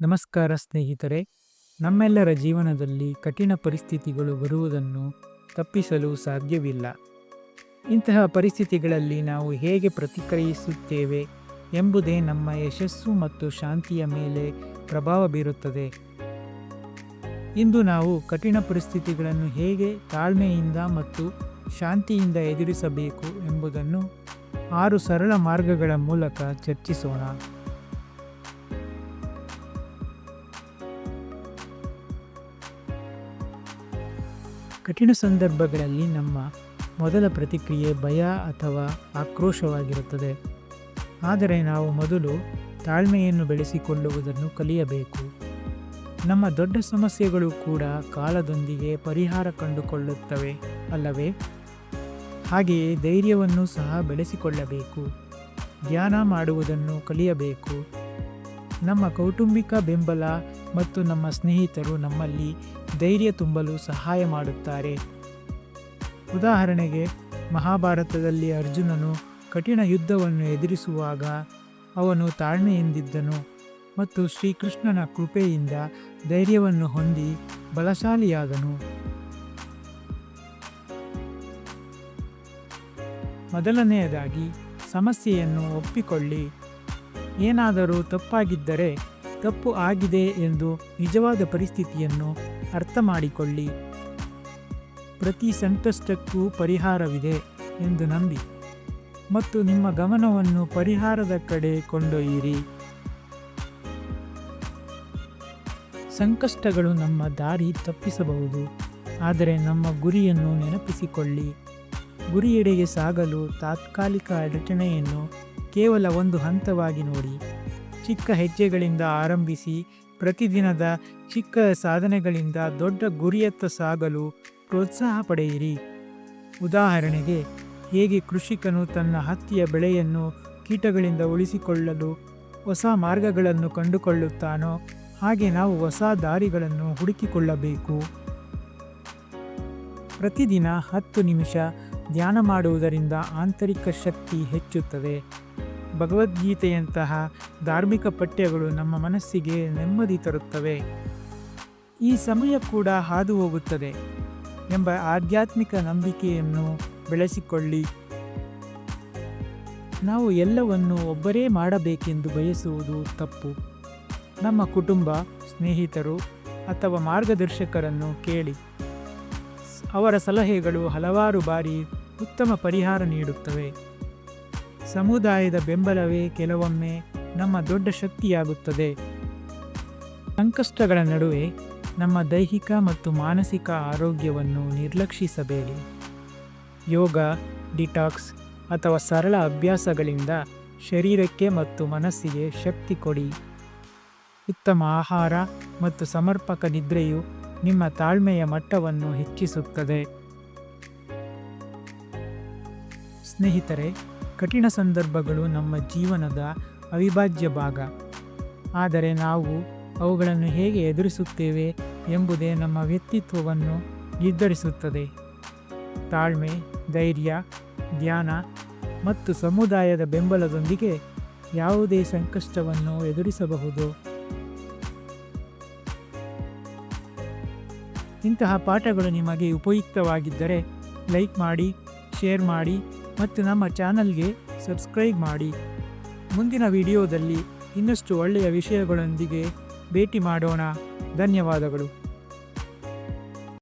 ನಮಸ್ಕಾರ ಸ್ನೇಹಿತರೆ, ನಮ್ಮೆಲ್ಲರ ಜೀವನದಲ್ಲಿ ಕಠಿಣ ಪರಿಸ್ಥಿತಿಗಳು ಬರುವುದನ್ನು ತಪ್ಪಿಸಲು ಸಾಧ್ಯವಿಲ್ಲ. ಇಂತಹ ಪರಿಸ್ಥಿತಿಗಳಲ್ಲಿ ನಾವು ಹೇಗೆ ಪ್ರತಿಕ್ರಿಯಿಸುತ್ತೇವೆ ಎಂಬುದೇ ನಮ್ಮ ಯಶಸ್ಸು ಮತ್ತು ಶಾಂತಿಯ ಮೇಲೆ ಪ್ರಭಾವ ಬೀರುತ್ತದೆ. ಇಂದು ನಾವು ಕಠಿಣ ಪರಿಸ್ಥಿತಿಗಳನ್ನು ಹೇಗೆ ತಾಳ್ಮೆಯಿಂದ ಮತ್ತು ಶಾಂತಿಯಿಂದ ಎದುರಿಸಬೇಕು ಎಂಬುದನ್ನು ಆರು ಸರಳ ಮಾರ್ಗಗಳ ಮೂಲಕ ಚರ್ಚಿಸೋಣ. ಕಠಿಣ ಸಂದರ್ಭಗಳಲ್ಲಿ ನಮ್ಮ ಮೊದಲ ಪ್ರತಿಕ್ರಿಯೆ ಭಯ ಅಥವಾ ಆಕ್ರೋಶವಾಗಿರುತ್ತದೆ. ಆದರೆ ನಾವು ಮೊದಲು ತಾಳ್ಮೆಯನ್ನು ಬೆಳೆಸಿಕೊಳ್ಳುವುದನ್ನು ಕಲಿಯಬೇಕು. ನಮ್ಮ ದೊಡ್ಡ ಸಮಸ್ಯೆಗಳು ಕೂಡ ಕಾಲದೊಂದಿಗೆ ಪರಿಹಾರ ಕಂಡುಕೊಳ್ಳುತ್ತವೆ ಅಲ್ಲವೇ? ಹಾಗೆಯೇ ಧೈರ್ಯವನ್ನು ಸಹ ಬೆಳೆಸಿಕೊಳ್ಳಬೇಕು. ಧ್ಯಾನ ಮಾಡುವುದನ್ನು ಕಲಿಯಬೇಕು. ನಮ್ಮ ಕೌಟುಂಬಿಕ ಬೆಂಬಲ ಮತ್ತು ನಮ್ಮ ಸ್ನೇಹಿತರು ನಮ್ಮಲ್ಲಿ ಧೈರ್ಯ ತುಂಬಲು ಸಹಾಯ ಮಾಡುತ್ತಾರೆ. ಉದಾಹರಣೆಗೆ, ಮಹಾಭಾರತದಲ್ಲಿ ಅರ್ಜುನನು ಕಠಿಣ ಯುದ್ಧವನ್ನು ಎದುರಿಸುವಾಗ ಅವನು ತಾಳ್ಮೆಯಿಂದಿದ್ದನು ಮತ್ತು ಶ್ರೀಕೃಷ್ಣನ ಕೃಪೆಯಿಂದ ಧೈರ್ಯವನ್ನು ಹೊಂದಿ ಬಲಶಾಲಿಯಾದನು. ಮೊದಲನೆಯದಾಗಿ, ಸಮಸ್ಯೆಯನ್ನು ಒಪ್ಪಿಕೊಳ್ಳಿ. ಏನಾದರೂ ತಪ್ಪಾಗಿದ್ದರೆ ತಪ್ಪು ಆಗಿದೆ ಎಂದು ನಿಜವಾದ ಪರಿಸ್ಥಿತಿಯನ್ನು ಅರ್ಥ ಮಾಡಿಕೊಳ್ಳಿ ಪ್ರತಿ ಸಂಕಷ್ಟಕ್ಕೂ ಪರಿಹಾರವಿದೆ ಎಂದು ನಂಬಿ. ಮತ್ತು ನಿಮ್ಮ ಗಮನವನ್ನು ಪರಿಹಾರದ ಕಡೆ ಕೊಂಡೊಯ್ಯಿರಿ. ಸಂಕಷ್ಟಗಳು ನಮ್ಮ ದಾರಿ ತಪ್ಪಿಸಬಹುದು. ಆದರೆ ನಮ್ಮ ಗುರಿಯನ್ನು ನೆನಪಿಸಿಕೊಳ್ಳಿ. ಗುರಿಯೆಡೆಗೆ ಸಾಗಲು ತಾತ್ಕಾಲಿಕ ಅಡಚಣೆಯನ್ನು ಕೇವಲ ಒಂದು ಹಂತವಾಗಿ ನೋಡಿ. ಚಿಕ್ಕ ಹೆಜ್ಜೆಗಳಿಂದ ಆರಂಭಿಸಿ ಪ್ರತಿದಿನದ ಚಿಕ್ಕ ಸಾಧನೆಗಳಿಂದ ದೊಡ್ಡ ಗುರಿಯತ್ತ ಸಾಗಲು ಪ್ರೋತ್ಸಾಹ ಪಡೆಯಿರಿ. ಉದಾಹರಣೆಗೆ, ಹೇಗೆ ಕೃಷಿಕನು ತನ್ನ ಹತ್ತಿಯ ಬೆಳೆಯನ್ನು ಕೀಟಗಳಿಂದ ಉಳಿಸಿಕೊಳ್ಳಲು ಹೊಸ ಮಾರ್ಗಗಳನ್ನು ಕಂಡುಕೊಳ್ಳುತ್ತಾನೋ, ಹಾಗೆ ನಾವು ಹೊಸ ದಾರಿಗಳನ್ನು ಹುಡುಕಿಕೊಳ್ಳಬೇಕು. ಪ್ರತಿದಿನ ಹತ್ತು ನಿಮಿಷ ಧ್ಯಾನ ಮಾಡುವುದರಿಂದ ಆಂತರಿಕ ಶಕ್ತಿ ಹೆಚ್ಚುತ್ತದೆ. ಭಗವದ್ಗೀತೆಯಂತಹ ಧಾರ್ಮಿಕ ಪಠ್ಯಗಳು ನಮ್ಮ ಮನಸ್ಸಿಗೆ ನೆಮ್ಮದಿ ತರುತ್ತವೆ. ಈ ಸಮಯ ಕೂಡ ಹಾದು ಹೋಗುತ್ತದೆ ಎಂಬ ಆಧ್ಯಾತ್ಮಿಕ ನಂಬಿಕೆಯನ್ನು ಬೆಳೆಸಿಕೊಳ್ಳಿ. ನಾವು ಎಲ್ಲವನ್ನು ಒಬ್ಬರೇ ಮಾಡಬೇಕೆಂದು ಬಯಸುವುದು ತಪ್ಪು. ನಮ್ಮ ಕುಟುಂಬ, ಸ್ನೇಹಿತರು ಅಥವಾ ಮಾರ್ಗದರ್ಶಕರನ್ನು ಕೇಳಿ. ಅವರ ಸಲಹೆಗಳು ಹಲವಾರು ಬಾರಿ ಉತ್ತಮ ಪರಿಹಾರ ನೀಡುತ್ತವೆ. ಸಮುದಾಯದ ಬೆಂಬಲವೇ ಕೆಲವೊಮ್ಮೆ ನಮ್ಮ ದೊಡ್ಡ ಶಕ್ತಿಯಾಗುತ್ತದೆ. ಸಂಕಷ್ಟಗಳ ನಡುವೆ ನಮ್ಮ ದೈಹಿಕ ಮತ್ತು ಮಾನಸಿಕ ಆರೋಗ್ಯವನ್ನು ನಿರ್ಲಕ್ಷಿಸಬೇಡಿ. ಯೋಗ, ಡಿಟಾಕ್ಸ್ ಅಥವಾ ಸರಳ ಅಭ್ಯಾಸಗಳಿಂದ ಶರೀರಕ್ಕೆ ಮತ್ತು ಮನಸ್ಸಿಗೆ ಶಕ್ತಿ ಕೊಡಿ. ಉತ್ತಮ ಆಹಾರ ಮತ್ತು ಸಮರ್ಪಕ ನಿದ್ರೆಯು ನಿಮ್ಮ ತಾಳ್ಮೆಯ ಮಟ್ಟವನ್ನು ಹೆಚ್ಚಿಸುತ್ತದೆ. ಸ್ನೇಹಿತರೆ ಕಠಿಣ ಸಂದರ್ಭಗಳು ನಮ್ಮ ಜೀವನದ ಅವಿಭಾಜ್ಯ ಭಾಗ. ಆದರೆ ನಾವು ಅವುಗಳನ್ನು ಹೇಗೆ ಎದುರಿಸುತ್ತೇವೆ ಎಂಬುದೇ ನಮ್ಮ ವ್ಯಕ್ತಿತ್ವವನ್ನು ನಿರ್ಧರಿಸುತ್ತದೆ. ತಾಳ್ಮೆ, ಧೈರ್ಯ, ಧ್ಯಾನ ಮತ್ತು ಸಮುದಾಯದ ಬೆಂಬಲದೊಂದಿಗೆ ಯಾವುದೇ ಸಂಕಷ್ಟವನ್ನು ಎದುರಿಸಬಹುದು. ಇಂತಹ ಪಾಠಗಳು ನಿಮಗೆ ಉಪಯುಕ್ತವಾಗಿದ್ದರೆ ಲೈಕ್ ಮಾಡಿ, ಶೇರ್ ಮಾಡಿ ಮತ್ತು ನಮ್ಮ ಚಾನಲ್ಗೆ ಸಬ್ಸ್ಕ್ರೈಬ್ ಮಾಡಿ. ಮುಂದಿನ ವಿಡಿಯೋದಲ್ಲಿ ಇನ್ನಷ್ಟು ಒಳ್ಳೆಯ ವಿಷಯಗಳೊಂದಿಗೆ ಭೇಟಿ ಮಾಡೋಣ. ಧನ್ಯವಾದಗಳು.